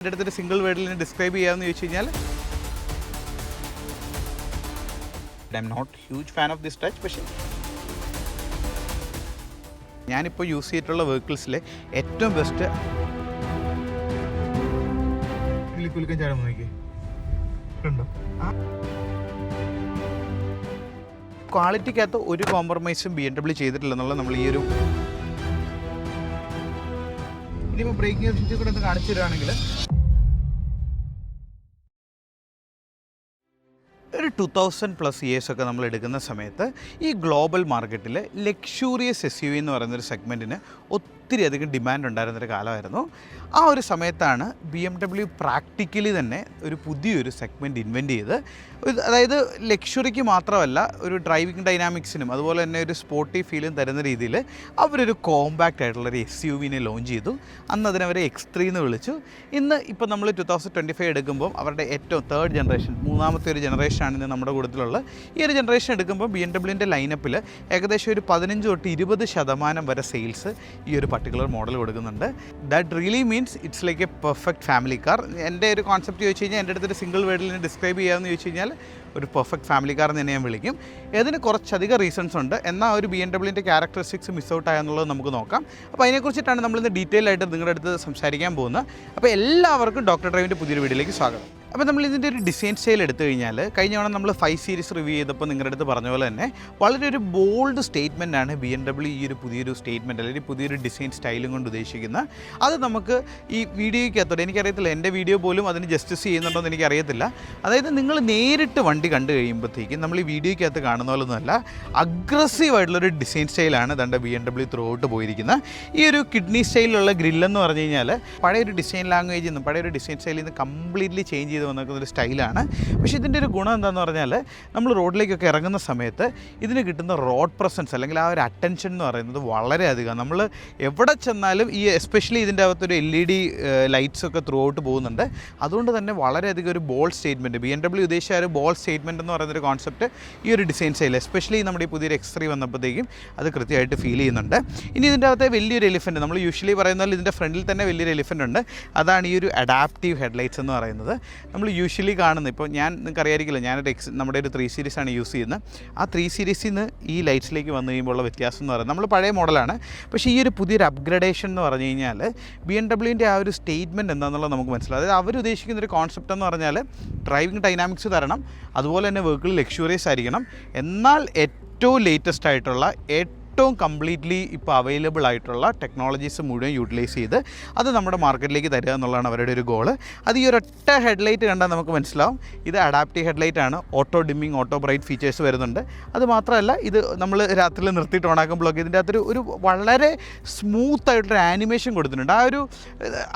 എന്റെ അടുത്തൊരു single വേർഡിൽ describe ചെയ്യാമെന്ന് ചോദിച്ചു കഴിഞ്ഞാൽ I am not huge fan of this touch പക്ഷേ ഞാനിപ്പോൾ യൂസ് ചെയ്തിട്ടുള്ള വെഹിക്കിൾസിലെ ഏറ്റവും ബെസ്റ്റ് ക്വാളിറ്റിക്കകത്ത് ഒരു കോംപ്രമൈസും ബി എം ഡബ്ല്യൂ ചെയ്തിട്ടില്ലെന്നുള്ള നമ്മൾ ഈ ഒരു ഇനിയിപ്പോൾ ബ്രേക്കിംഗ് ഓപ്ഷൻസ് കൂടെ ഒന്ന് കാണിച്ചു തരുവാണെങ്കിൽ ഒരു ടു തൗസൻഡ് പ്ലസ് ഇയേഴ്സ് ഒക്കെ നമ്മൾ എടുക്കുന്ന സമയത്ത് ഈ ഗ്ലോബൽ മാർക്കറ്റിൽ ലക്ഷൂറിയസ് എസ് യു എന്ന് പറയുന്നൊരു സെഗ്മെന്റിന് അധികം ഡിമാൻഡ് ഉണ്ടായിരുന്നൊരു കാലമായിരുന്നു. ആ ഒരു സമയത്താണ് ബി എം ഡബ്ല്യു പ്രാക്ടിക്കലി തന്നെ ഒരു പുതിയൊരു സെഗ്മെന്റ് ഇൻവെന്റ് ചെയ്ത്. അതായത് ലക്ഷറിക്ക് മാത്രമല്ല ഒരു ഡ്രൈവിംഗ് ഡൈനാമിക്സിനും അതുപോലെ തന്നെ ഒരു സ്പോർട്ടി ഫീലും തരുന്ന രീതിയിൽ അവരൊരു കോമ്പാക്റ്റ് ആയിട്ടുള്ള ഒരു എസ് യു വിനെ ലോഞ്ച് ചെയ്തു. അന്ന് അതിനവരെ എക്സ് ത്രീ എന്ന് വിളിച്ചു. ഇന്ന് ഇപ്പോൾ നമ്മൾ ടു തൗസൻഡ് ട്വന്റി ഫൈവ് എടുക്കുമ്പോൾ അവരുടെ ഏറ്റവും തേർഡ് ജനറേഷൻ മൂന്നാമത്തെ ഒരു ജനറേഷനാണ് ഇന്ന് നമ്മുടെ കൂട്ടത്തിലുള്ളത് ഈ ഒരു ജനറേഷൻ എടുക്കുമ്പോൾ ബി എം ഡബ്ല്യുവിന്റെ ലൈനപ്പിൽ ഏകദേശം ഒരു പതിനഞ്ച് തൊട്ട് ഇരുപത് ശതമാനം വരെ സെയിൽസ് ഈ ഒരു പർട്ടിക്കുലർ മോഡൽ കൊടുക്കുന്നുണ്ട്. That really means it's like a perfect family car എന്റെ ഒരു കോൺസെപ്റ്റ് ചോദിച്ചു കഴിഞ്ഞാൽ എന്റെ അടുത്തൊരു സിംഗിൾ വേർഡിൽ ഡിസ്ക്രൈബ് ചെയ്യാമെന്ന് ചോദിച്ചു കഴിഞ്ഞാൽ ഒരു പെർഫെക്റ്റ് ഫാമിലി കാർ എന്ന് തന്നെ ഞാൻ വിളിക്കും. ഇതിന് കുറച്ചധികം റീസൺസ് ഉണ്ട്. എന്നാൽ ഒരു ബി എം ഡബ്ല്യൂന്റെ ക്യാരക്ടറിസ്റ്റിക്സ് മിസ് ഔട്ട് ആയെന്നുള്ളത് നമുക്ക് നോക്കാം. അപ്പോൾ അതിനെക്കുറിച്ചിട്ടാണ് നമ്മളിന്ന് ഡീറ്റെയിൽ ആയിട്ട് നിങ്ങളുടെ അടുത്ത് സംസാരിക്കാൻ പോകുന്നത്. അപ്പോൾ എല്ലാവർക്കും ഡോക്ടർ ഡ്രൈവിന്റെ പുതിയൊരു വീഡിയോയിലേക്ക് സ്വാഗതം. അപ്പോൾ നമ്മൾ ഇതിന്റെ ഒരു ഡിസൈൻ സ്റ്റൈൽ എടുത്തു കഴിഞ്ഞാൽ കഴിഞ്ഞ തവണ നമ്മൾ ഫൈവ് സീരീസ് റിവ്യൂ ചെയ്തപ്പോൾ നിങ്ങളുടെ അടുത്ത് പറഞ്ഞ പോലെ തന്നെ വളരെ ഒരു ബോൾഡ് സ്റ്റേറ്റ്മെന്റ് ആണ് ബി എം ഡബ്ല്യു ഈ ഒരു പുതിയൊരു സ്റ്റേറ്റ്മെന്റ് അല്ലെങ്കിൽ പുതിയൊരു ഡിസൈൻ സ്റ്റൈലും കൊണ്ട് ഉദ്ദേശിക്കുന്നത് അത് നമുക്ക് ഈ വീഡിയോയ്ക്കകത്തോടെ എനിക്കറിയത്തില്ല എന്റെ വീഡിയോ പോലും അതിന് ജസ്റ്റിസ് ചെയ്യുന്നുണ്ടോ എന്ന് എനിക്കറിയത്തില്ല. അതായത് നിങ്ങൾ നേരിട്ട് വണ്ടി കണ്ടു കഴിയുമ്പോഴത്തേക്കും നമ്മൾ ഈ വീഡിയോയ്ക്കകത്ത് കാണുന്ന പോലെ ഒന്നുമല്ല അഗ്രസീവ് ആയിട്ടുള്ളൊരു ഡിസൈൻ സ്റ്റൈലാണ് ദണ്ട B M W throughout പോയിരിക്കുന്നത്. ഈ ഒരു കിഡ്നി സ്റ്റൈലിലുള്ള ഗ്രില്ലെന്ന് പറഞ്ഞു കഴിഞ്ഞാൽ പഴയ ഒരു ഡിസൈൻ ലാംഗ്വേജിൽ നിന്ന് പഴയ ഒരു ഡിസൈൻ സ്റ്റൈലിൽ നിന്ന് കംപ്ലീറ്റ്ലി ചേഞ്ച് ചെയ്ത് വന്നിരിക്കുന്ന ഒരു സ്റ്റൈലാണ്. പക്ഷേ ഇതിന്റെ ഒരു ഗുണം എന്താണെന്ന് പറഞ്ഞാൽ നമ്മൾ റോഡിലേക്കൊക്കെ ഇറങ്ങുന്ന സമയത്ത് ഇതിന് കിട്ടുന്ന റോഡ് പ്രസൻസ് അല്ലെങ്കിൽ ആ ഒരു അറ്റൻഷൻ എന്ന് പറയുന്നത് വളരെ അധികം നമ്മൾ എവിടെ ചെന്നാലും ഈ എസ്പെഷ്യലി ഇതിന്റെ അകത്തൊരു എൽ ഇ ഡി ലൈറ്റ്സ് ഒക്കെ ത്രൂ ഔട്ട് പോകുന്നുണ്ട്. അതുകൊണ്ട് തന്നെ വളരെയധികം ഒരു bold statement B M W ഉദ്ദേശിച്ച ഒരു ബോൾ സ്റ്റേറ്റ്മെന്റ് എന്ന് പറയുന്നൊരു കോൺസെപ്റ്റ് ഈ ഒരു ഡിസൈൻ സ്റ്റൈൽ എസ്പെഷ്യലി നമ്മുടെ ഈ പുതിയൊരു എക്സ് ത്രീ വന്നപ്പോഴത്തേക്കും അത് കൃത്യമായിട്ട് ഫീൽ ചെയ്യുന്നുണ്ട്. ഇനി ഇതിന്റെ അകത്തെ വലിയൊരു എലിഫന്റ് നമ്മൾ യൂഷ്വലി പറയുന്ന ഇതിന്റെ ഫ്രണ്ടിൽ തന്നെ വലിയൊരു എലിഫന്റ് ഉണ്ട്. അതാണ് ഈ ഒരു അഡാപ്റ്റീവ് ഹെഡ്ലൈറ്റ്സ് എന്ന് പറയുന്നത്. നമ്മൾ യൂഷ്വലി കാണുന്നത് ഇപ്പോൾ ഞാൻ നിങ്ങൾക്ക് അറിയാമായിരിക്കില്ല ഞാനൊരു എക്സ് നമ്മുടെ ഒരു ത്രീ സീരീസ് ആണ് യൂസ് ചെയ്യുന്നത്. ആ ത്രീ സീരീസിൽ നിന്ന് ഈ ലൈറ്റ്സിലേക്ക് വന്നു കഴിയുമ്പോൾ ഉള്ള വ്യത്യാസം എന്ന് പറയുന്നത് നമ്മൾ പഴയ മോഡലാണ് പക്ഷേ ഈ ഒരു പുതിയൊരു അപ്ഗ്രഡേഷൻ എന്ന് പറഞ്ഞു കഴിഞ്ഞാൽ ബി എം ഡബ്ല്യുവിന്റെ ആ ഒരു സ്റ്റേറ്റ്മെന്റ് എന്താണെന്നുള്ളത് നമുക്ക് മനസ്സിലാവും. അതായത് അവർ ഉദ്ദേശിക്കുന്ന ഒരു കോൺസെപ്റ്റ് എന്ന് പറഞ്ഞാൽ ഡ്രൈവിംഗ് ഡൈനാമിക്സ് തരണം അതുപോലെ തന്നെ വെഹിക്കിൾ ലക്ഷറിയസ് ആയിരിക്കണം. എന്നാൽ ഏറ്റവും ലേറ്റസ്റ്റ് ആയിട്ടുള്ള ഏറ്റവും കംപ്ലീറ്റ്ലി ഇപ്പോൾ അവൈലബിൾ ആയിട്ടുള്ള ടെക്നോളജീസ് മുഴുവൻ യൂട്ടിലൈസ് ചെയ്ത് അത് നമ്മുടെ മാർക്കറ്റിലേക്ക് തരിക എന്നുള്ളതാണ് അവരുടെ ഒരു ഗോൾ അത് ഈ ഒരൊറ്റ ഹെഡ്ലൈറ്റ് കണ്ടാൽ നമുക്ക് മനസ്സിലാവും. ഇത് അഡാപ്റ്റീവ് ഹെഡ്ലൈറ്റ് ആണ്. Auto dimming auto bright features വരുന്നുണ്ട്. അത് മാത്രമല്ല ഇത് നമ്മൾ രാത്രിയിൽ നിർത്തിയിട്ട് ഓണാക്കുമ്പോഴൊക്കെ ഇതിന്റെ അകത്തൊരു ഒരു വളരെ സ്മൂത്ത് ആയിട്ടൊരു ആനിമേഷൻ കൊടുത്തിട്ടുണ്ട്. ആ ഒരു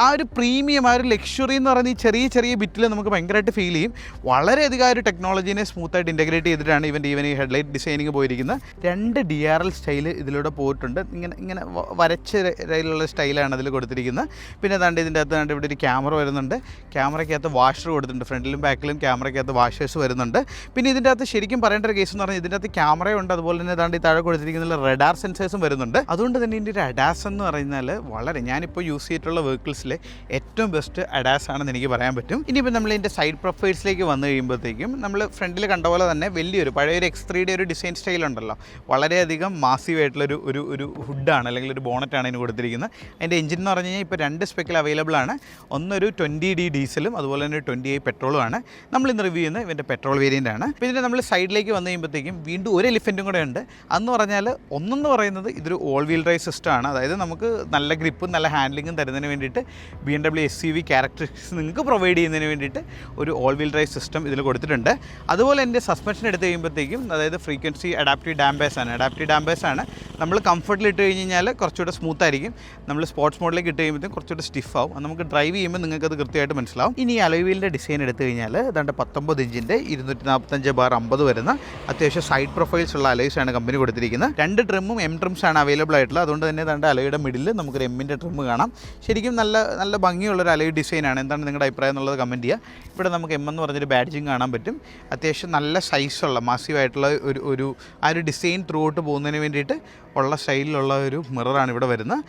ആ ഒരു പ്രീമിയം ആ ഒരു ലക്ഷറി എന്ന് പറയുന്ന ഈ ചെറിയ ചെറിയ ബിറ്റിൽ നമുക്ക് ഭയങ്കരമായിട്ട് ഫീൽ ചെയ്യും. വളരെയധികം ആ ഒരു ടെക്നോളജീനെ സ്മൂത്തായിട്ട് ഇന്റഗ്രേറ്റ് ചെയ്തിട്ടാണ് ഇവന്റെ ഈവൻ ഈ ഹെഡ്ലൈറ്റ് ഡിസൈനിങ് പോയിരിക്കുന്നത്. രണ്ട് ഡി ആർ എൽ സ്റ്റൈൽ ഇതിലൂടെ പോയിട്ടുണ്ട്. ഇങ്ങനെ ഇങ്ങനെ വരച്ച രീതിയിലുള്ള സ്റ്റൈലാണ് അതിൽ കൊടുത്തിരിക്കുന്നത്. പിന്നെ അതാണ്ട് ഇതിന്റെ അകത്ത് കണ്ട് ഇവിടെ ഒരു ക്യാമറ വരുന്നുണ്ട്. ക്യാമറയ്ക്കകത്ത് വാഷർ കൊടുത്തിട്ടുണ്ട്. ഫ്രണ്ടിലും ബാക്കിലും ക്യാമറയ്ക്കകത്ത് വാഷേഴ്സ് വരുന്നുണ്ട്. പിന്നെ ഇതിന്റെ അകത്ത് ശരിക്കും പറയേണ്ട ഒരു കേസ് എന്ന് പറഞ്ഞാൽ ഇതിന്റെ അകത്ത് ക്യാമറയുണ്ട് അതുപോലെ തന്നെ അതാണ്ട് ഈ താഴെ കൊടുത്തിരിക്കുന്ന റെഡാർ സെൻസേഴ്സും വരുന്നുണ്ട്. അതുകൊണ്ട് തന്നെ ഇതിന്റെ ഒരു അഡാസ് എന്ന് പറഞ്ഞാൽ വളരെ ഞാനിപ്പോൾ യൂസ് ചെയ്തിട്ടുള്ള വെഹിക്കിൾസിലെ ഏറ്റവും ബെസ്റ്റ് അഡാസ് ആണെന്ന് എനിക്ക് പറയാൻ പറ്റും. ഇനിയിപ്പോൾ നമ്മൾ ഇതിന്റെ സൈഡ് പ്രൊഫൈൽസിലേക്ക് വന്നു കഴിയുമ്പോഴത്തേക്കും നമ്മൾ ഫ്രണ്ടിൽ കണ്ട പോലെ തന്നെ വലിയൊരു പഴയൊരു എക്സ് ത്രീയുടെ ഒരു ഡിസൈൻ സ്റ്റൈൽ ഉണ്ടല്ലോ. വളരെയധികം മാസീവ് ആയിട്ടുള്ള ഒരു ഒരു ഹുഡാണ് അല്ലെങ്കിൽ ഒരു ബോണറ്റാണ് ഇതിന് കൊടുത്തിരിക്കുന്നത്. അതിന്റെ എഞ്ചിൻ എന്ന് പറഞ്ഞു കഴിഞ്ഞാൽ ഇപ്പോൾ രണ്ട് സ്പെക്കിൽ അവൈലബിൾ ആണ്. ഒന്നൊരു ട്വന്റി ഡി ഡീസലും അതുപോലെ തന്നെ ട്വന്റി ഐ പെട്രോളും ആണ്. നമ്മൾ ഇന്ന് റിവ്യൂ ചെയ്യുന്നത് ഇവന്റെ പെട്രോൾ വേരിയന്റ് ആണ്. അപ്പോൾ ഇതിന്റെ നമ്മൾ സൈഡിലേക്ക് വന്നു കഴിയുമ്പോഴത്തേക്കും വീണ്ടും ഒരു എലിഫന്റും കൂടെ ഉണ്ട്. അന്ന് പറഞ്ഞാൽ ഒന്നെന്ന് പറയുന്നത് ഇതൊരു ഓൾ വീൽ ഡ്രൈവ് സിസ്റ്റം ആണ്. അതായത് നമുക്ക് നല്ല ഗ്രിപ്പും നല്ല ഹാൻഡ്ലിങ്ങും തരുന്നതിന് വേണ്ടിയിട്ട് B M W S C V characteristics നിങ്ങൾക്ക് പ്രൊവൈഡ് ചെയ്യുന്നതിന് വേണ്ടിയിട്ട് ഒരു ഓൾ വീൽ ഡ്രൈവ് സിസ്റ്റം ഇതിൽ കൊടുത്തിട്ടുണ്ട്. അതുപോലെ എന്റെ സസ്പെൻഷൻ എടുത്ത് കഴിയുമ്പോഴത്തേക്കും അതായത് ഫ്രീക്വൻസി അഡാപ്റ്റീവ് ഡാംബേഴ്സ് ആണ്. അഡാപ്റ്റീവ് ഡാംബേഴ്സ് ആണ്. നമ്മൾ കംഫർട്ടിൽ ഇട്ട് കഴിഞ്ഞ് കഴിഞ്ഞാൽ കുറച്ചുകൂടെ സ്മൂത്ത് ആയിരിക്കും. നമ്മൾ സ്പോർട്സ് മോഡിലേക്ക് ഇട്ട് കഴിയുമ്പോഴത്തേക്കും കുറച്ചുകൂടെ സ്റ്റിഫ് ആവും. നമുക്ക് ഡ്രൈവ് ചെയ്യുമ്പോൾ നിങ്ങൾക്ക് അത് കൃത്യമായിട്ട് മനസ്സിലാവും. ഇനി അലവീലിന്റെ വീലിന്റെ ഡിസൈൻ എടുത്തു കഴിഞ്ഞാൽ ഏതാണ്ട് പത്തൊമ്പത് ഇഞ്ചിന്റെ ഇരുന്നൂറ്റി നാൽപ്പത്തഞ്ച് ബാർ അമ്പത് വരുന്ന അത്യാവശ്യം സൈഡ് പ്രൊഫൈൽസ് ഉള്ള അലോയ്സ് ആണ് കമ്പനി കൊടുത്തിരിക്കുന്നത്. രണ്ട് ട്രിമ്മും എം ട്രിംസ് ആണ് അവൈലബിൾ ആയിട്ടുള്ളത്. അതുകൊണ്ട് തന്നെ ഏതാണ്ട് അലയുടെ മിഡിൽ നമുക്കൊരു എമ്മിന്റെ ട്രിം കാണാം. ശരിക്കും നല്ല നല്ല ഭംഗിയുള്ളൊരു അലോയ് ഡിസൈനാണ് എന്താണ് നിങ്ങളുടെ അഭിപ്രായം എന്നുള്ളത് കമന്റ് ചെയ്യുക. ഇവിടെ നമുക്ക് എം എന്ന് പറഞ്ഞൊരു ബാഡ്ജിങ് കാണാൻ പറ്റും. അത്യാവശ്യം നല്ല സൈസുള്ള മാസീവായിട്ടുള്ള ഒരു ഒരു ആ ഒരു ഡിസൈൻ ത്രൂ ഔട്ട് പോകുന്നതിന് വേണ്ടിയിട്ട് வந்து ഉള്ള സ്റ്റൈലിലുള്ള ഒരു മിററാണ് ഇവിടെ വരുന്നത്.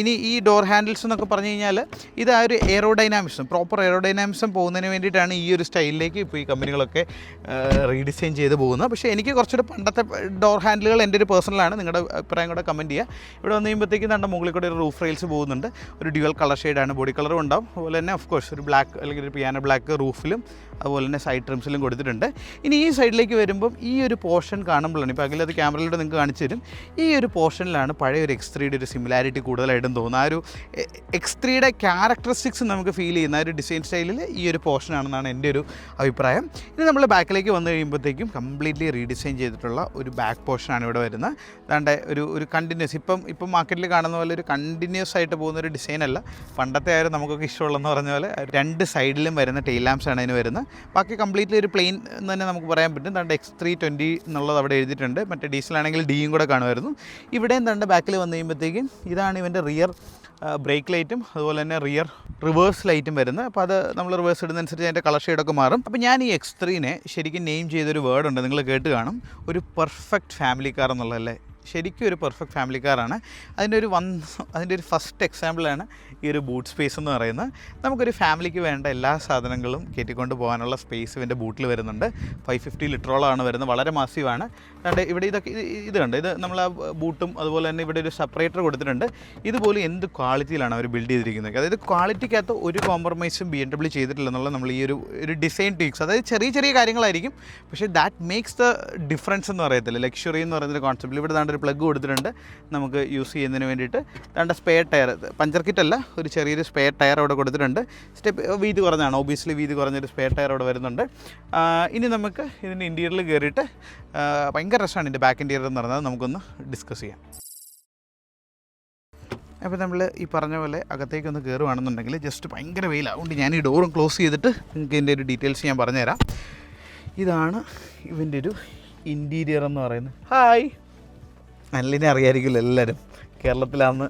ഇനി ഈ ഡോർ ഹാൻഡിൽസ് എന്നൊക്കെ പറഞ്ഞു കഴിഞ്ഞാൽ ഇത് ആ ഒരു എയറോഡൈനാമിക്സും പ്രോപ്പർ എയറോഡൈനാമിക്സും പോകുന്നതിന് വേണ്ടിയിട്ടാണ് ഈ ഒരു സ്റ്റൈലിലേക്ക് ഇപ്പോൾ ഈ കമ്പനികളൊക്കെ റീഡിസൈൻ ചെയ്ത് പോകുന്നത്. പക്ഷേ എനിക്ക് കുറച്ചുകൂടെ പണ്ടത്തെ ഡോർ ഹാൻഡിലുകൾ എന്റെ ഒരു പേഴ്സണലാണ് നിങ്ങളുടെ അഭിപ്രായം കൂടെ കമന്റ് ചെയ്യുക. ഇവിടെ വന്നു കഴിയുമ്പോഴത്തേക്കും നമ്മുടെ മുകളിൽ കൂടെ ഒരു റൂഫ് റെയിൽസ് പോകുന്നുണ്ട്. ഒരു ഡ്യുവൽ കളർ ഷെയ്ഡാണ് ബോഡി കളറും ഉണ്ടാവും. അതുപോലെ തന്നെ ഓഫ് കോഴ്സ് ഒരു ബ്ലാക്ക് അല്ലെങ്കിൽ ഒരു പിയാനോ ബ്ലാക്ക് റൂഫിലും അതുപോലെ തന്നെ സൈഡ് ട്രിംസിലും കൊടുത്തിട്ടുണ്ട്. ഇനി ഈ സൈഡിലേക്ക് വരുമ്പം ഈ ഒരു പോർഷൻ കാണുമ്പോഴാണ് ഇപ്പോൾ അകലത് ക്യാമറയിലൂടെ നിങ്ങൾക്ക് കാണിച്ചു തരും. ഒരു പോർഷനിലാണ് പഴയ ഒരു എക്സ് ത്രീയുടെ ഒരു സിമിലാരിറ്റി കൂടുതലായിട്ടും തോന്നുന്നത്. ആ ഒരു എക്സ് ത്രീയുടെ ക്യാരക്ടറിസ്റ്റിക്സ് നമുക്ക് ഫീൽ ചെയ്യുന്ന ആ ഒരു ഡിസൈൻ സ്റ്റൈലിൽ ഈ ഒരു പോർഷൻ ആണെന്നാണ് എന്റെ ഒരു അഭിപ്രായം. ഇനി നമ്മൾ ബാക്കിലേക്ക് വന്നു കഴിയുമ്പോഴത്തേക്കും കംപ്ലീറ്റ്ലി റീഡിസൈൻ ചെയ്തിട്ടുള്ള ഒരു ബാക്ക് പോർഷനാണ് ഇവിടെ വരുന്നത്. അതാണ്ട് ഒരു ഒരു കണ്ടിന്യൂസ് ഇപ്പം ഇപ്പം മാർക്കറ്റിൽ കാണുന്ന പോലെ ഒരു കണ്ടിന്യൂസ് ആയിട്ട് പോകുന്ന ഒരു ഡിസൈൻ അല്ല. പണ്ടത്തെ ആയാലും നമുക്കൊക്കെ ഇഷ്ടമുള്ളതെന്ന് പറഞ്ഞ പോലെ രണ്ട് സൈഡിലും വരുന്ന ടെയിൽ ലാംപ്സ് ആണ് അതിന് വരുന്നത്. ബാക്കി കംപ്ലീറ്റ്ലി ഒരു പ്ലെയിൻ എന്ന് തന്നെ നമുക്ക് പറയാൻ പറ്റും. അതുകൊണ്ട് എക്സ് ത്രീ ട്വന്റി എന്നുള്ളത് അവിടെ എഴുതിയിട്ടുണ്ട്. മറ്റേ ഡീസലാണെങ്കിൽ ഡിയും കൂടെ കാണുമായിരുന്നു. ഇവിടെയും എന്താണ് ബാക്കിൽ വന്നു കഴിയുമ്പോഴത്തേക്കും ഇതാണ് ഇവന്റെ റിയർ ബ്രേക്ക് ലൈറ്റും അതുപോലെ തന്നെ റിയർ റിവേഴ്സ് ലൈറ്റും വരുന്നത്. അപ്പോൾ അത് നമ്മൾ റിവേഴ്സ് ഇടുന്നതനുസരിച്ച് അതിന്റെ കളർ ഷെയ്ഡൊക്കെ മാറും. അപ്പോൾ ഞാൻ ഈ എക്സ് ത്രീനെ ശരിക്കും നെയിം ചെയ്തൊരു വേർഡുണ്ട് നിങ്ങൾ കേട്ട് കാണും. ഒരു പെർഫെക്റ്റ് ഫാമിലി കാർ എന്നുള്ളതല്ലേ? ശരിക്കും ഒരു പെർഫെക്റ്റ് ഫാമിലി കാറാണ് അതിന്റെ ഒരു വൺ അതിന്റെ ഒരു ഫസ്റ്റ് എക്സാമ്പിളാണ് ഈ ഒരു ബൂട്ട് സ്പേസ് എന്ന് പറയുന്നത്. നമുക്കൊരു ഫാമിലിക്ക് വേണ്ട എല്ലാ സാധനങ്ങളും കയറ്റിക്കൊണ്ട് പോകാനുള്ള സ്പേസ് ഇവന്റെ ബൂട്ടിൽ വരുന്നുണ്ട്. ഫൈവ് ഫിഫ്റ്റി ലിറ്ററോളാണ് വരുന്നത്. വളരെ മാസീവാണ് അതുകൊണ്ട് ഇവിടെ ഇതൊക്കെ ഇത് കണ്ട്? ഇത് നമ്മൾ ആ ബൂട്ടും അതുപോലെ തന്നെ ഇവിടെ ഒരു സെപ്പറേറ്റർ കൊടുത്തിട്ടുണ്ട്. ഇതുപോലെ എന്ത് ക്വാളിറ്റിയിലാണ് അവർ ബിൽഡ് ചെയ്തിരിക്കുന്നത്? അതായത് ക്വാളിറ്റിക്കകത്ത് ഒരു കോംപ്രമൈസും ബി എം ഡബ്ല്യൂ ചെയ്തിട്ടില്ല എന്നുള്ളത് നമ്മൾ ഈ ഒരു ഒരു ഡിസൈൻ ടീക്സ് അതായത് ചെറിയ ചെറിയ കാര്യങ്ങളായിരിക്കും. പക്ഷേ ദാറ്റ് മേക്സ് ദ ഡിഫറൻസ് എന്ന് പറയത്തില്ല. ലക്ഷറി എന്ന് പറയുന്നൊരു കോൺസെപ്റ്റിൽ ഇവിടെ ഒരു പ്ലഗ് കൊടുത്തിട്ടുണ്ട്. നമുക്ക് യൂസ് ചെയ്യുന്നതിന് വേണ്ടിയിട്ട്. രണ്ട് സ്പെയർ ടയർ പഞ്ചർ കിറ്റ് അല്ല ഒരു ചെറിയൊരു സ്പെയർ ടയർ അവിടെ കൊടുത്തിട്ടുണ്ട്. സ്റ്റെപ്പ് വീതി കുറഞ്ഞാണ് ഒബിയസ്ലി വീതി കുറഞ്ഞൊരു സ്പെയർ ടയർ അവിടെ വരുന്നുണ്ട്. ഇനി നമുക്ക് ഇതിന്റെ ഇന്റീരിയറിൽ കയറിയിട്ട് ഭയങ്കര രസമാണ് ഇതിന്റെ ബാക്ക് ഇന്റീരിയർ എന്ന് പറഞ്ഞാൽ നമുക്കൊന്ന് ഡിസ്കസ് ചെയ്യാം. അപ്പോൾ നമ്മൾ ഈ പറഞ്ഞ പോലെ അകത്തേക്ക് ഒന്ന് കയറുവാണെന്നുണ്ടെങ്കിൽ ജസ്റ്റ് ഭയങ്കര വെയിലാണ് അതുകൊണ്ട് ഞാൻ ഈ ഡോറും ക്ലോസ് ചെയ്തിട്ട് നിങ്ങൾക്ക് ഇതിന്റെ ഒരു ഡീറ്റെയിൽസ് ഞാൻ പറഞ്ഞുതരാം. ഇതാണ് ഇവന്റെ ഒരു ഇന്റീരിയർ എന്ന് പറയുന്നത്. ഹായ് നല്ലിനെ അറിയായിരിക്കില്ല എല്ലാവരും. കേരളത്തിലാന്ന്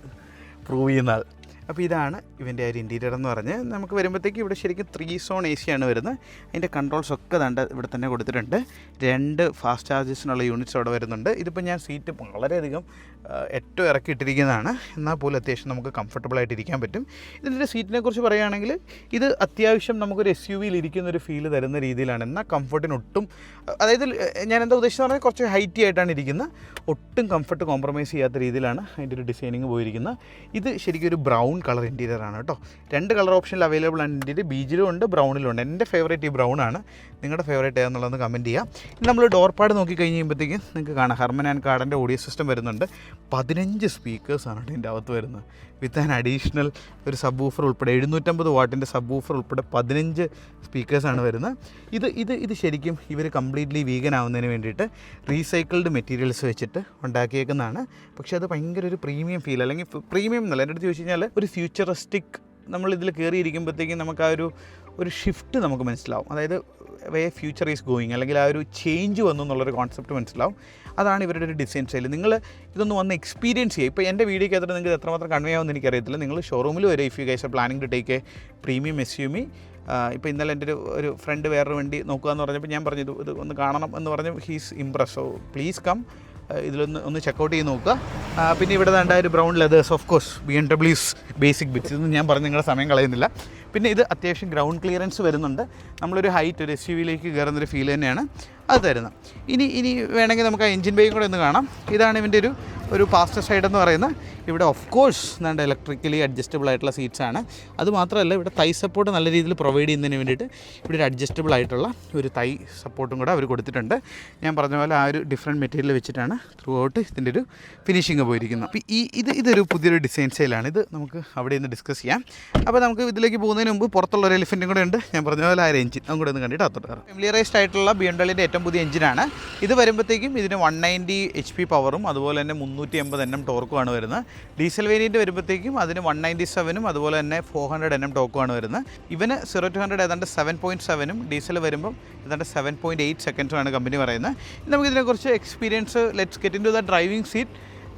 പ്രൂവ് ചെയ്യുന്ന ആൾ. അപ്പോൾ ഇതാണ് ഇവന്റെ ഒരു ഇന്റീരിയർ എന്ന് പറഞ്ഞ് നമുക്ക് വരുമ്പോഴത്തേക്ക് ഇവിടെ ശരിക്കും ത്രീ സോൺ എ ആണ് വരുന്നത്. അതിന്റെ കൺട്രോൾസ് ഒക്കെ തണ്ട ഇവിടെ തന്നെ കൊടുത്തിട്ടുണ്ട്. രണ്ട് ഫാസ്റ്റ് ചാർജസിനുള്ള യൂണിറ്റ്സ് അവിടെ വരുന്നുണ്ട്. ഇതിപ്പോൾ ഞാൻ സീറ്റ് വളരെയധികം ഏറ്റവും ഇറക്കി ഇട്ടിരിക്കുന്നതാണ് എന്നാൽ പോലും അത്യാവശ്യം നമുക്ക് കംഫർട്ടബിളായിട്ട് ഇരിക്കാൻ പറ്റും. ഇതിന്റെ സീറ്റിനെ കുറിച്ച് പറയുകയാണെങ്കിൽ ഇത് അത്യാവശ്യം നമുക്കൊരു എസ് യു വിയിൽ ഇരിക്കുന്ന ഒരു ഫീൽ തരുന്ന രീതിയിലാണ്. എന്നാൽ കംഫർട്ടിന് ഒട്ടും അതായത് ഞാൻ എന്താ ഉദ്ദേശിച്ചത് പറഞ്ഞാൽ കുറച്ച് ഹൈറ്റി ആയിട്ടാണ് ഇരിക്കുന്നത്. ഒട്ടും കംഫർട്ട് കോംപ്രമൈസ് ചെയ്യാത്ത രീതിയിലാണ് അതിന്റെ ഒരു ഡിസൈനിങ് പോയിരിക്കുന്നത്. ഇത് ശരിക്കും ഒരു ബ്രൗൺ കളർ ഇന്റീരിയർ ആണ് കേട്ടോ. രണ്ട് കളർ ഓപ്ഷനിൽ അവൈലബിൾ ആണ് എന്റെ ബീജിലും ഉണ്ട് ബ്രൗണിലും ഉണ്ട്. എന്റെ ഫേവറേറ്റ് ഈ ബ്രൗൺ ആണ്. നിങ്ങളുടെ ഫേവറേറ്റ് ഏതാണെന്നുള്ളത് കമന്റ് ചെയ്യാം. ഇനി നമ്മൾ ഡോർപാട് നോക്കി കഴിഞ്ഞ് കഴിയുമ്പോഴത്തേക്കും നിങ്ങൾക്ക് കാണാം. ഹർമൻ ആൻഡ് കാർഡിന്റെ ഓഡിയോ സിസ്റ്റം വരുന്നുണ്ട്. പതിനഞ്ച് സ്പീക്കേഴ്സാണ് ഇതിന്റെ അകത്ത് വരുന്നത്. വിത്ത് ആൻ അഡീഷണൽ ഒരു സബ് ഊഫർ ഉൾപ്പെടെ എഴുന്നൂറ്റമ്പത് വാട്ടിന്റെ സബ് ഊഫർ ഉൾപ്പെടെ പതിനഞ്ച് സ്പീക്കേഴ്സാണ് വരുന്നത്. ഇത് ഇത് ഇത് ശരിക്കും ഇവർ കംപ്ലീറ്റ്ലി വീഗൻ ആവുന്നതിന് വേണ്ടിയിട്ട് റീസൈക്കിൾഡ് മെറ്റീരിയൽസ് വെച്ചിട്ട് ഉണ്ടാക്കിയേക്കുന്നതാണ്. പക്ഷേ അത് ഭയങ്കര ഒരു പ്രീമിയം ഫീൽ അല്ലെങ്കിൽ പ്രീമിയം എന്നല്ല. എന്റെ അടുത്ത് ചോദിച്ചു കഴിഞ്ഞാൽ ഒരു ഫ്യൂച്ചറിസ്റ്റിക് നമ്മൾ ഇതിൽ കയറിയിരിക്കുമ്പോഴത്തേക്കും നമുക്ക് ആ ഒരു ഒരു ഷിഫ്റ്റ് നമുക്ക് മനസ്സിലാവും. അതായത് വേ ഫ്യൂച്ചർ ഈസ് ഗോയിങ് അല്ലെങ്കിൽ ആ ഒരു ചേഞ്ച് വന്നു എന്നുള്ളൊരു കോൺസെപ്റ്റ് മനസ്സിലാവും. അതാണ് ഇവരുടെ ഒരു ഡിസൈൻ സ്റ്റൈൽ നിങ്ങൾ ഇതൊന്ന് വന്ന് എക്സ്പീരിയൻസ് ചെയ്യുക. ഇപ്പോൾ എന്റെ വീഡിയോയ്ക്ക് അത്ര നിങ്ങൾക്ക് എത്രമാത്രം കൺവേ ആവുമെന്ന് എനിക്കറിയത്തില്ല. നിങ്ങൾ ഷോറൂമിൽ വരെ if you guys planning to take a premium S U V ഇപ്പോൾ ഇന്നലെ എന്റെ ഒരു ഒരു ഫ്രണ്ട് വേറൊരു വണ്ടി നോക്കുക എന്ന് പറഞ്ഞപ്പോൾ ഞാൻ പറഞ്ഞു ഇത് ഇത് ഒന്ന് കാണണം എന്ന് പറഞ്ഞു he's impress so please come ഇതിലൊന്ന് ഒന്ന് ചെക്കൗട്ട് ചെയ്ത് നോക്കുക. പിന്നെ ഇവിടെ വേണ്ട ഒരു brown leathers of course B M ഡബ്ല്യൂസ് basic bits ഇതൊന്നും ഞാൻ പറഞ്ഞ് നിങ്ങളുടെ സമയം കളയുന്നില്ല. പിന്നെ ഇത് അത്യാവശ്യം ഗ്രൗണ്ട് ക്ലിയറൻസ് വരുന്നുണ്ട്. നമ്മളൊരു ഹൈറ്റ് ഒരു എസ് യു വിയിലേക്ക് കയറുന്നൊരു ഫീൽ തന്നെയാണ്. അത് തരുന്നത് ഇനി ഇനി വേണമെങ്കിൽ നമുക്ക് ആ എഞ്ചിൻ ബേയും കൂടെ ഒന്ന് കാണാം. ഇതാണ് ഇതിന്റെ ഒരു ഒരു പാസ്റ്റർ സൈഡ് എന്ന് പറയുന്നത് ഇവിടെ ഓഫ് കോഴ്സ് നല്ല ഇലക്ട്രിക്കലി അഡ്ജസ്റ്റബിൾ ആയിട്ടുള്ള സീറ്റ്സ് ആണ്. അതുമാത്രമല്ല ഇവിടെ തൈ സപ്പോർട്ട് നല്ല രീതിയിൽ പ്രൊവൈഡ് ചെയ്യുന്നതിന് വേണ്ടിയിട്ട് ഇവിടെ ഒരു അഡ്ജസ്റ്റബിൾ ആയിട്ടുള്ള ഒരു തൈ സപ്പോർട്ടും കൂടെ അവർ കൊടുത്തിട്ടുണ്ട്. ഞാൻ പറഞ്ഞ പോലെ ആ ഒരു ഡിഫറെന്റ് മെറ്റീരിയൽ വെച്ചിട്ടാണ് ത്രൂ ഔട്ട് ഇതിന്റെ ഒരു ഫിനിഷിങ് പോയിരിക്കുന്നത്. അപ്പോൾ ഈ ഇത് ഇതൊരു പുതിയൊരു ഡിസൈൻ സ്റ്റൈലാണ് ഇത് നമുക്ക് അവിടെ നിന്ന് ഡിസ്കസ് ചെയ്യാം. അപ്പോൾ നമുക്ക് ഇതിലേക്ക് പോകുന്നതിന് മുമ്പ് പുറത്തുള്ള ഒരു എലിഫന്റും കൂടെ ഉണ്ട്. ഞാൻ പറഞ്ഞ പോലെ ആ ഒരു എഞ്ചിൻ അതും കൂടെ ഒന്ന് കണ്ടിട്ട് അത്തോട്ട് കയറാം. ഫെമിലിയറൈസ്ഡ് ആയിട്ടുള്ള ബി എം ഡബ്ല്യൂന്റെ ഏറ്റവും പുതിയ എഞ്ചിനാണ്. ഇത് വരുമ്പോഴത്തേക്കും ഇതിന് വൺ നയന്റി എച്ച് പി പവറും അതുപോലെ തന്നെ മുന്നൂറ്റി എൺപത് എൻ എം ടോർക്കുമാണ് വരുന്നത്. ഡീസൽ വേരിയന്റ് വരുമ്പോഴത്തേക്കും അതിന് വൺ നയന്റി സെവനും അതുപോലെ തന്നെ ഫോർ ഹൺഡ്രഡ് എൻ എം ടോക്കുമാണ് വരുന്നത്. ഇവന് സീറോ ടു ഹൺഡ്രഡ് ഏതാണ്ട് സെവൻ പോയിന്റ് സെവനും ഡീസൽ വരുമ്പം ഏതാണ്ട് സെവൻ പോയിന്റ് എയ്റ്റ് സെക്കൻഡുമാണ് കമ്പനി പറയുന്നത്. ഇനി നമുക്ക് ഇതിനെക്കുറിച്ച് experience let's get into the driving seat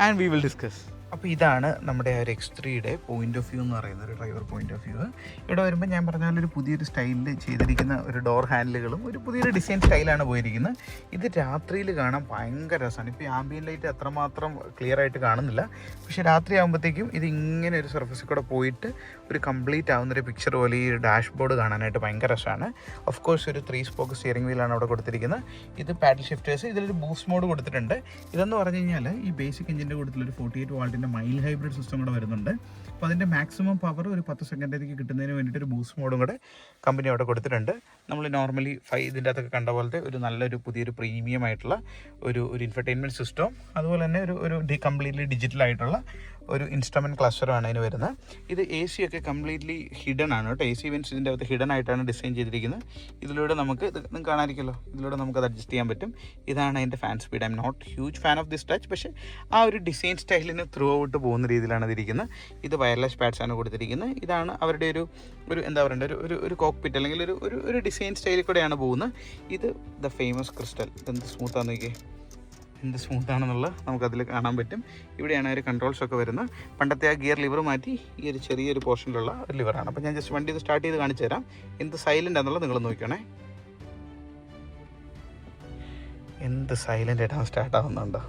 and we will discuss അപ്പോൾ ഇതാണ് നമ്മുടെ ആ ഒരു എക്സ് ത്രീയുടെ പോയിന്റ് ഓഫ് വ്യൂ എന്ന് പറയുന്ന ഒരു ഡ്രൈവർ പോയിന്റ് ഓഫ് വ്യൂ ഇവിടെ വരുമ്പോൾ ഞാൻ പറഞ്ഞ പോലെ ഒരു പുതിയൊരു സ്റ്റൈലിൽ ചെയ്തിരിക്കുന്ന ഒരു ഡോർ ഹാൻഡിലുകളും ഒരു പുതിയൊരു ഡിസൈൻ സ്റ്റൈലാണ് പോയിരിക്കുന്നത്. ഇത് രാത്രിയിൽ കാണാൻ ഭയങ്കര രസമാണ്. ഇപ്പോൾ ആംബിയൻ ലൈറ്റ് അത്രമാത്രം ക്ലിയർ ആയിട്ട് കാണുന്നില്ല. പക്ഷേ രാത്രി ആകുമ്പോഴത്തേക്കും ഇത് ഇങ്ങനെ ഒരു സർഫസിൽ കൂടെ പോയിട്ട് ഒരു കംപ്ലീറ്റ് ആവുന്നൊരു പിക്ചർ പോലെ ഈ ഡാഷ് ബോർഡ് കാണാനായിട്ട് ഭയങ്കര രസമാണ്. ഓഫ് കോഴ്സ് ഒരു ത്രീ സ്പോക്ക് സ്റ്റിയറിംഗ് വീലാണ് അവിടെ കൊടുത്തിരിക്കുന്നത്. ഇത് പാഡിൽ ഷിഫ്റ്റേഴ്സ് ഇതിലൊരു ബൂസ്റ്റ് മോഡ് കൊടുത്തിട്ടുണ്ട്. ഇതെന്ന് പറഞ്ഞു കഴിഞ്ഞാൽ ഈ ബേസിക് എഞ്ചിന്റെ കൂടുതൽ ഒരു ഫോർട്ടി എയ്റ്റ് വാൾട്ടിന്റെ മൈൽ ഹൈബ്രിഡ് സിസ്റ്റം കൂടെ വരുന്നുണ്ട്. അപ്പോൾ അതിന്റെ മാക്സിമം പവർ ഒരു പത്ത് സെക്കൻഡിലേക്ക് കിട്ടുന്നതിന് വേണ്ടിയിട്ട് ഒരു ബൂസ്റ്റ് മോഡും കൂടെ കമ്പനി അവിടെ കൊടുത്തിട്ടുണ്ട്. നമ്മൾ നോർമലി ഫൈവ് ഇതിന്റെ അകത്തൊക്കെ കണ്ട പോലത്തെ ഒരു നല്ലൊരു പുതിയൊരു പ്രീമിയം ആയിട്ടുള്ള ഒരു ഒരു ഇൻഫർടൈൻമെന്റ് സിസ്റ്റം അതുപോലെ തന്നെ ഒരു ഒരു കംപ്ലീറ്റ്ലി ഡിജിറ്റൽ ആയിട്ടുള്ള ഒരു ഇൻസ്ട്രുമെന്റ് ക്ലസ്റ്ററാണ് അതിന് വരുന്നത്. ഇത് എ സി ഒക്കെ കംപ്ലീറ്റ്ലി ഹിഡൻ ആണ് കേട്ടോ. എ സി വെൻസ് ഇതിന്റെ അകത്ത് ഹിഡൻ ആയിട്ടാണ് ഡിസൈൻ ചെയ്തിരിക്കുന്നത്. ഇതിലൂടെ നമുക്ക് ഇത് നിങ്ങൾക്ക് ഇതിലൂടെ നമുക്ക് അത് അഡ്ജസ്റ്റ് ചെയ്യാൻ പറ്റും. ഇതാണ് അതിന്റെ fan speed I'm not huge fan of this touch പക്ഷേ ആ ഒരു ഡിസൈൻ സ്റ്റൈലിന് ത്രൂ ഔട്ട് പോകുന്ന രീതിയിലാണ് ഇതിരിക്കുന്നത് ഇത് വയർലെസ് പാഡ്സ് ആണ് കൊടുത്തിരിക്കുന്നത്. ഇതാണ് അവരുടെ ഒരു ഒരു എന്താ പറയണ്ട ഒരു ഒരു ഒരു കോക്പിറ്റ് അല്ലെങ്കിൽ ഒരു ഒരു ഡിസൈൻ സ്റ്റൈലിൽ കൂടെയാണ് പോകുന്നത്. ഇത് ദ ഫേമസ് ക്രിസ്റ്റൽ ഇതെന്ത് സ്മൂത്താന്ന് നോക്കിയേ. എന്ത് സ്മൂത്ത് ആണെന്നുള്ളത് നമുക്കതിൽ കാണാൻ പറ്റും. ഇവിടെയാണ് ഒരു കൺട്രോൾസൊക്കെ വരുന്നത്. പണ്ടത്തെ ആ ഗിയർ ലിവർ മാറ്റി ഈ ഒരു ചെറിയൊരു പോർഷനിലുള്ള ഒരു ലിവറാണ് അപ്പോൾ ഞാൻ ജസ്റ്റ് വണ്ടി ഇത് സ്റ്റാർട്ട് ചെയ്ത് കാണിച്ചു തരാം. എന്ത് സൈലന്റ് ആണെന്നുള്ളത് നിങ്ങൾ നോക്കണേ എന്ത് സൈലന്റ് ആയിട്ടാണ് സ്റ്റാർട്ട് ആവുന്നുണ്ടോ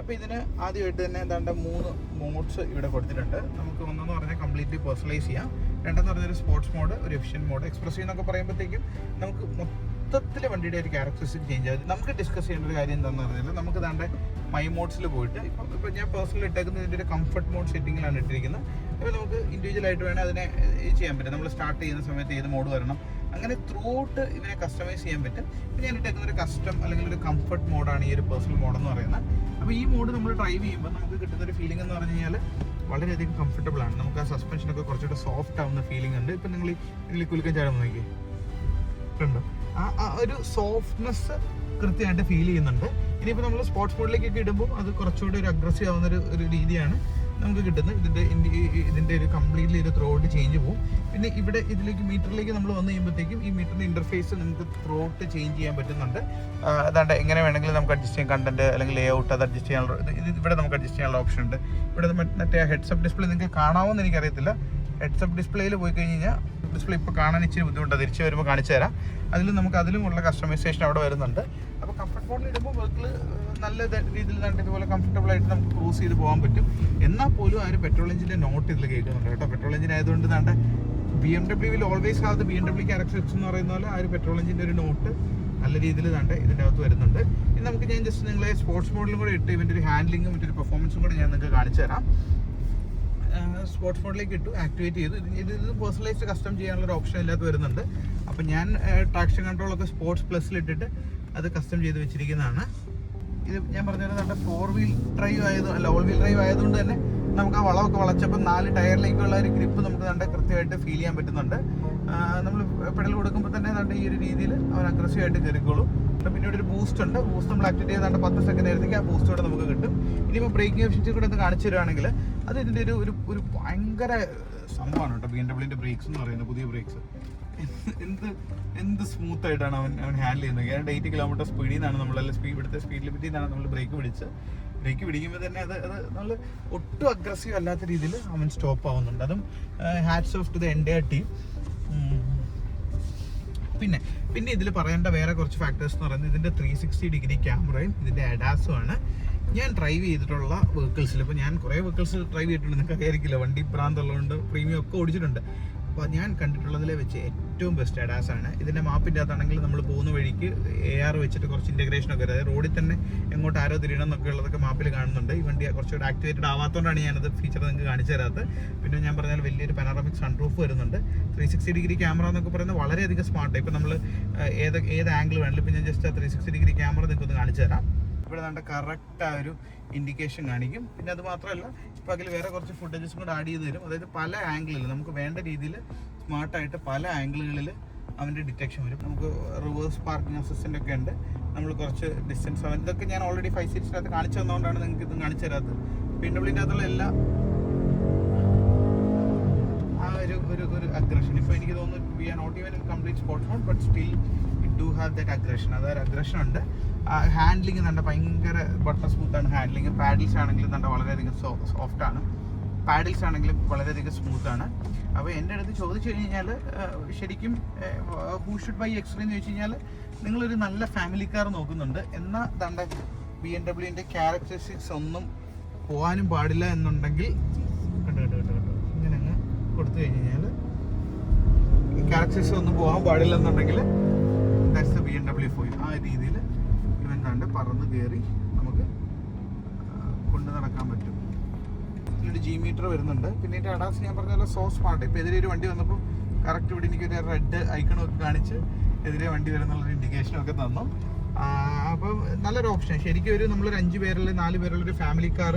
അപ്പോൾ ഇതിന് ആദ്യമായിട്ട് തന്നെ എന്താണ്ട് മൂന്ന് മോഡ്സ് ഇവിടെ കൊടുത്തിട്ടുണ്ട്. നമുക്ക് ഒന്നെന്ന് പറഞ്ഞാൽ കംപ്ലീറ്റ്ലി പേഴ്സണലൈസ് ചെയ്യാം. രണ്ടെന്ന് പറഞ്ഞാൽ സ്പോർട്സ് മോഡ് ഒരു എഫിഷ്യൻ മോഡ് എക്സ്പ്രസ് എന്നൊക്കെ പറയുമ്പോഴത്തേക്കും നമുക്ക് മൊത്തത്തിൽ വണ്ടിയുടെ ഒരു ക്യാരക്ടറിസ്റ്റിക് ചേഞ്ച് ആയത് നമുക്ക് ഡിസ്കസ് ചെയ്യേണ്ട ഒരു കാര്യം എന്താണെന്ന് പറഞ്ഞാൽ നമുക്ക് താണ്ട് മൈ മോഡ്സിൽ പോയിട്ട് ഇപ്പം ഇപ്പം ഞാൻ പേഴ്സണലി ഇട്ടേക്കുന്നത് ഇതിന്റെ ഒരു കംഫർട്ട് മോഡ് സെറ്റിങ്ങിലാണ് ഇട്ടിരിക്കുന്നത്. അപ്പോൾ നമുക്ക് ഇൻഡിവിജ്വൽ ആയിട്ട് വേണേൽ അതിനെ ചെയ്യാൻ പറ്റും. നമ്മൾ സ്റ്റാർട്ട് ചെയ്യുന്ന സമയത്ത് ഏത് മോഡ് വരണം. അങ്ങനെ ത്രൂ ഔട്ട് ഇതിനെ കസ്റ്റമൈസ് ചെയ്യാൻ പറ്റും. ഇപ്പം ഞാൻ ഇട്ടേക്കുന്ന ഒരു കസ്റ്റം അല്ലെങ്കിൽ ഒരു കംഫർട്ട് മോഡാണ് ഈ ഒരു പേഴ്സണൽ മോഡ് എന്ന് പറയുന്നത്. അപ്പോൾ ഈ മോഡ് നമ്മൾ ഡ്രൈവ് ചെയ്യുമ്പോൾ നമുക്ക് കിട്ടുന്ന ഒരു ഫീലിംഗ് എന്ന് പറഞ്ഞു കഴിഞ്ഞാൽ വളരെയധികം കംഫർട്ടബിൾ ആണ്. നമുക്ക് ആ സസ്പെൻഷനൊക്കെ കുറച്ചുകൂടെ സോഫ്റ്റ് ആവുന്ന ഫീലിംഗ് ഉണ്ട്. ഇപ്പം നിങ്ങൾ ഇതിൽ കുലുക്കം ചാടാൻ നോക്കി കണ്ടോ? ഒരു സോഫ്റ്റ്നെസ് കൃത്യമായിട്ട് ഫീൽ ചെയ്യുന്നുണ്ട്. ഇനിയിപ്പോൾ നമ്മൾ സ്പോർട്സ് മോഡിലേക്കൊക്കെ ഇടുമ്പോൾ അത് കുറച്ചുകൂടി ഒരു അഗ്രസീവ് ആവുന്ന ഒരു ഒരു രീതിയാണ് നമുക്ക് കിട്ടുന്നത്. ഇതിന്റെ ഇതിന്റെ ഒരു കംപ്ലീറ്റ്ലി ഒരു ത്രോ ഔട്ട് ചേഞ്ച് പോകും പിന്നെ ഇവിടെ ഇതിലേക്ക് മീറ്ററിലേക്ക് നമ്മൾ വന്നു കഴിയുമ്പോഴത്തേക്കും ഈ മീറ്ററിന്റെ ഇന്റർഫേസ് നമുക്ക് ത്രോ ഔട്ട് ചേഞ്ച് ചെയ്യാൻ പറ്റുന്നുണ്ട്. അതാണ് അതാണ്ട് എങ്ങനെ വേണമെങ്കിലും നമുക്ക് അഡ്ജസ്റ്റ് ചെയ്യാം. കണ്ടന്റ് അല്ലെങ്കിൽ ലേ ഔട്ട് അത് അഡ്ജസ്റ്റ് ചെയ്യാനുള്ള ഇത് ഇവിടെ നമുക്ക് അഡ്ജസ്റ്റ് ചെയ്യാനുള്ള ഓപ്ഷൻ ഉണ്ട്. ഇവിടെ മറ്റേ ഹെഡ്സപ്പ് ഡിസ്പ്ലേ നിങ്ങൾക്ക് കാണാമോ എന്ന് എനിക്കറിയത്തില്ല. ഹെഡ്സപ്പ് ഡിസ്പ്ലേയിൽ പോയി കഴിഞ്ഞ് കഴിഞ്ഞാൽ ഡിസ്പ്ലേ ഇപ്പോൾ കാണാൻ ഇച്ചിരി ബുദ്ധിമുട്ടാണ് തിരിച്ച് വരുമ്പോൾ കാണിച്ചു തരാം. അതിലും നമുക്ക് അതിലും ഉള്ള കസ്റ്റമൈസേഷൻ അവിടെ വരുന്നുണ്ട്. അപ്പോൾ കംഫർട്ട് മോഡിൽ ഇടുമ്പോൾ വെഹിക്കിൾ നല്ല രീതിയിൽ തന്നെ ഇതുപോലെ കംഫർട്ടബിൾ ആയിട്ട് നമുക്ക് ക്രൂസ് ചെയ്ത് പോകാൻ പറ്റും. എന്നാൽ പോലും ആ ഒരു പെട്രോൾ എഞ്ചിന്റെ നോട്ട് ഇതിൽ കേൾക്കുന്നുണ്ട് കേട്ടോ. പെട്രോൾ എഞ്ചിൻ ആയതുകൊണ്ട് തന്നെ B M ഡബ്ല്യുവിൽ always the B M W characteristics എന്ന് പറയുന്ന പോലെ ആ ഒരു പെട്രോൾ എഞ്ചിന്റെ ഒരു നോട്ട് നല്ല രീതിയിൽ തന്നെ ഇതിന്റെ അകത്ത് വരുന്നുണ്ട്. ഇനി നമുക്ക് ഞാൻ ജസ്റ്റ് നിങ്ങളെ സ്പോർട്സ് മോഡിലും കൂടെ ഇട്ട് ഇവന്റെ ഒരു ഹാൻഡ്ലിങ്ങും മറ്റൊരു പെർഫോമൻസും കൂടെ ഞാൻ നിങ്ങൾക്ക് കാണിച്ചു തരാം. സ്പോർട്സ് ഫോണിലേക്ക് ഇട്ടു ആക്ടിവേറ്റ് ചെയ്തു. ഇത് ഇത് പേഴ്സണലൈസ്ഡ് കസ്റ്റം ചെയ്യാനുള്ള ഒരു ഓപ്ഷൻ ഇല്ലാത്ത വരുന്നുണ്ട്. അപ്പം ഞാൻ ട്രാക്ഷൻ കൺട്രോളൊക്കെ സ്പോർട്സ് പ്ലസ്സിൽ ഇട്ടിട്ട് അത് കസ്റ്റം ചെയ്ത് വെച്ചിരിക്കുന്നതാണ്. ഇത് ഞാൻ പറഞ്ഞത് നമ്മുടെ ഫോർ വീൽ ഡ്രൈവ് ആയത് അല്ല ഓൾ വീൽ ഡ്രൈവ് ആയതുകൊണ്ട് തന്നെ നമുക്ക് ആ വളമൊക്കെ വളച്ചപ്പോൾ നാല് ടയറിലേക്കുള്ള ഒരു ഗ്രിപ്പ് നമുക്ക് നല്ല കൃത്യമായിട്ട് ഫീൽ ചെയ്യാൻ പറ്റുന്നുണ്ട്. നമ്മൾ പെഡൽ കൊടുക്കുമ്പോൾ തന്നെ ഏതാണ്ട് ഈ ഒരു രീതിയിൽ അവൻ അഗ്രസീവ് ആയിട്ട് കയറിക്കോളും അപ്പം ഒരു ബൂസ്റ്റ് ഉണ്ട്. ബൂസ്റ്റ് നമ്മൾ ആക്ടിവേറ്റ് ചെയ്താണ്ട് പത്ത് സെക്കൻഡ് നേരത്തേക്ക് ആ ബൂസ്റ്റ് കൂടെ നമുക്ക് കിട്ടും. ഇനിയിപ്പോൾ ബ്രേക്കിംഗ് എഫിഷ്യൻസി കൂടെ ഒന്ന് കാണിച്ചു തരുവാണെങ്കിൽ അത് ഇതിന്റെ ഒരു ഒരു ഒരു ഭയങ്കര സംഭവമാണ് കേട്ടോ. ബി എം ഡബ്ല്യൂന്റെ ബ്രേക്സ് എന്ന് പറയുന്നത് പുതിയ ബ്രേക്സ് എന്ത് എന്ത് സ്മൂത്ത് ആയിട്ടാണ് അവൻ അവൻ ഹാൻഡിൽ ചെയ്യുന്നത്. ഏതാണ്ട് എയ്റ്റി കിലോമീറ്റർ സ്പീഡിൽ നിന്നാണ് നമ്മളല്ല സ്പീഡ് ഇവിടുത്തെ സ്പീഡ് ലിമിറ്റിൽ നിന്നാണ് നമ്മൾ ബ്രേക്ക് പിടിച്ച്. ബ്രേക്ക് പിടിക്കുമ്പോൾ തന്നെ അത് അത് നമ്മൾ ഒട്ടും അഗ്രസീവ് അല്ലാത്ത രീതിയിൽ അവൻ സ്റ്റോപ്പ് ആവുന്നുണ്ട്. അതും ഹാറ്റ്സ് ഓഫ് ടു ദ എന്റെ ടീം പിന്നെ പിന്നെ ഇതിൽ പറയേണ്ട വേറെ കുറച്ച് ഫാക്ടേഴ്സ് എന്ന് പറയുന്നത് ഇതിന്റെ ത്രീ സിക്സ്റ്റി ഡിഗ്രി ക്യാമറയും ഇതിന്റെ അഡാസും ആണ് ഞാൻ ഡ്രൈവ് ചെയ്തിട്ടുള്ള വെഹിക്കിൾസിൽ ഇപ്പോൾ ഞാൻ കുറേ വെഹിക്കിൾസ് ഡ്രൈവ് ചെയ്തിട്ടുണ്ട്. നിങ്ങൾക്ക് അറിയായിരിക്കില്ല വണ്ടി പ്രാന്തുള്ളതുകൊണ്ട് പ്രീമിയം ഒക്കെ ഓടിച്ചിട്ടുണ്ട്. അപ്പോൾ ഞാൻ കണ്ടിട്ടുള്ളതിലെ വെച്ച് ഏറ്റവും ബെസ്റ്റ് അഡാസ് ആണ്. ഇതിന്റെ മാപ്പിന്റെ അകത്താണെങ്കിൽ നമ്മൾ പോകുന്ന വഴിക്ക് എ ആർ വെച്ചിട്ട് കുറച്ച് ഇന്റഗ്രേഷൻ ഒക്കെ അതായത് റോഡിൽ തന്നെ എങ്ങോട്ട് ആരോ തിരിയണം എന്നൊക്കെ ഉള്ളതൊക്കെ മാപ്പിൽ കാണുന്നുണ്ട്. ഈ വണ്ടി കുറച്ചുകൂടെ ആക്ടിവേറ്റഡ് ആവാത്തതുകൊണ്ടാണ് ഞാനത് ഫീച്ചർ നിങ്ങൾക്ക് കാണിച്ചു തരാത്തത്. പിന്നെ ഞാൻ പറഞ്ഞാൽ വലിയൊരു പനാറമിക് സൺറൂഫ് വരുന്നുണ്ട്. ത്രീ സിക്സ്റ്റി ഡിഗ്രി ക്യാമറ എന്നൊക്കെ പറയുന്നത് വളരെയധികം സ്മാർട്ട് ഇപ്പോൾ നമ്മൾ ഏത് ഏത് ആംഗിൾ വേണമെങ്കിലും ഇപ്പോൾ ഞാൻ ജസ്റ്റ് ആ ത്രീ സിക്സ്റ്റി ഡിഗ്രി ക്യാമറ നിങ്ങൾക്ക് ഒന്ന് കാണിച്ചു തരാം. ഇവിടെ നല്ല കറക്റ്റ് ആ ഒരു ഇൻഡിക്കേഷൻ കാണിക്കും. പിന്നെ അത് മാത്രമല്ല ഇപ്പോൾ അതിൽ വേറെ കുറച്ച് ഫുട്ടേജസും കൂടെ ആഡ് ചെയ്ത് തരും. അതായത് പല ആംഗിളിൽ നമുക്ക് വേണ്ട രീതിയിൽ സ്മാർട്ടായിട്ട് പല ആംഗിളുകളിൽ അവന്റെ ഡിറ്റക്ഷൻ വരും. നമുക്ക് റിവേഴ്സ് പാർക്കിംഗ് അസിസ്റ്റന്റ് ഒക്കെ ഉണ്ട്. നമ്മൾ കുറച്ച് ഡിസ്റ്റൻസ് അവൻ ഇതൊക്കെ ഞാൻ ഓൾറെഡി ഫൈവ് സീറ്റ്സിനകത്ത് കാണിച്ചു തന്നുകൊണ്ടാണ് നിങ്ങൾക്ക് ഇത് കാണിച്ചു തരാത്തത്. പി ഡബ്ല്യൂന്റെ അകത്തുള്ള എല്ലാ ആ ഒരു ഒരു ഒരു അഗ്രഷൻ ഇപ്പോൾ എനിക്ക് തോന്നുന്നു we are not even complete spot but still do have that aggression അതായത് അഗ്രഷൻ ഉണ്ട്. ഹാൻഡ്ലിങ് നല്ല ഭയങ്കര ബട്ടർ സ്മൂത്താണ് ഹാൻഡ്ലിങ് പാഡിൽസ് ആണെങ്കിലും നല്ല വളരെയധികം സോഫ്റ്റ് ആണ്. പാഡിൽസ് ആണെങ്കിലും വളരെയധികം സ്മൂത്താണ് അപ്പോൾ എന്റെ അടുത്ത് ചോദിച്ചു കഴിഞ്ഞാൽ ശരിക്കും ഹൂ ഷുഡ് ബൈ എക്സ്പ്ലെയിൻ എന്ന് ചോദിച്ചു കഴിഞ്ഞാൽ നിങ്ങളൊരു നല്ല ഫാമിലി കാർ നോക്കുന്നുണ്ട്. എന്നാൽ തന്റെ ബി എം ഡബ്ല്യുവിന്റെ ക്യാരക്ടറിസ്റ്റിക്സ് ഒന്നും പോകാനും പാടില്ല എന്നുണ്ടെങ്കിൽ കണ്ടോ കണ്ടോ കണ്ടോ കണ്ടോ. ഇങ്ങനെ അങ്ങ് കൊടുത്തു കഴിഞ്ഞ് കഴിഞ്ഞാൽ ക്യാരക്ടറിസ്റ്റിക്സ് ഒന്നും പോകാൻ പാടില്ല എന്നുണ്ടെങ്കിൽ that's B M W for ആ രീതിയിൽ ഇവൻ കണ്ട് പറന്ന് കയറി നമുക്ക് കൊണ്ടു നടക്കാൻ പറ്റും. ഇതിലൊരു ജി മീറ്റർ വരുന്നുണ്ട്. പിന്നെ എന്റെ അഡാസ് ഞാൻ പറഞ്ഞ സോ സ്മാർട്ട് ഇപ്പോൾ എതിരെ ഒരു വണ്ടി വന്നപ്പോൾ കറക്റ്റ് ഇവിടെ എനിക്കൊരു റെഡ് ഐക്കണൊക്കെ കാണിച്ച് എതിരെ വണ്ടി വരുന്നുള്ളൊരു ഇൻഡിക്കേഷനൊക്കെ തന്നു. അപ്പം നല്ലൊരു ഓപ്ഷൻ ശരിക്കും ഒരു നമ്മളൊരു അഞ്ച് പേരുള്ള നാല് പേരുള്ള ഒരു ഫാമിലി കാർ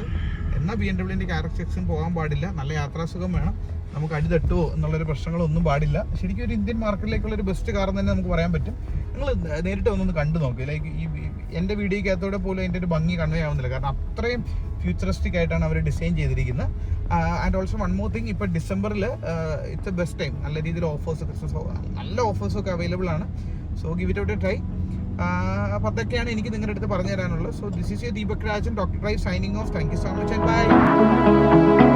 എന്നാൽ ബി എം ഡബ്ല്യൂന്റെ ക്യാരക്ടറിസ്റ്റിക്സും പോകാൻ പാടില്ല. നല്ല യാത്രാസുഖം വേണം. നമുക്ക് അടി തട്ടുമോ എന്നുള്ളൊരു പ്രശ്നങ്ങളൊന്നും പാടില്ല. ശരിക്കും ഒരു ഇന്ത്യൻ മാർക്കറ്റിലേക്കുള്ള ഒരു ബെസ്റ്റ് കാർ തന്നെ നമുക്ക് പറയാൻ പറ്റും. നിങ്ങൾ നേരിട്ട് വന്നൊന്ന് കണ്ടു നോക്കി. ലൈക്ക് ഈ എന്റെ വീഡിയോക്കകത്തോടെ പോലും അതിന്റെ ഒരു ഭംഗി കൺവേ ആവുന്നില്ല. കാരണം അത്രയും ഫ്യൂച്ചറിസ്റ്റിക് ആയിട്ടാണ് അവർ ഡിസൈൻ ചെയ്തിരിക്കുന്നത് and also one more thing ഇപ്പോൾ ഡിസംബറിൽ ഇറ്റ്സ് എ ബെസ്റ്റ് ടൈം നല്ല രീതിയിൽ ഓഫേഴ്സ് ക്രിസ്മസ് നല്ല ഓഫേഴ്സൊക്കെ അവൈലബിൾ ആണ്. So give it out a try അപ്പോൾ അതൊക്കെയാണ് എനിക്ക് നിങ്ങളുടെ അടുത്ത് പറഞ്ഞു തരാനുള്ളത് so this is you Deepak Rajan doctor drive signing off thank you so much and bye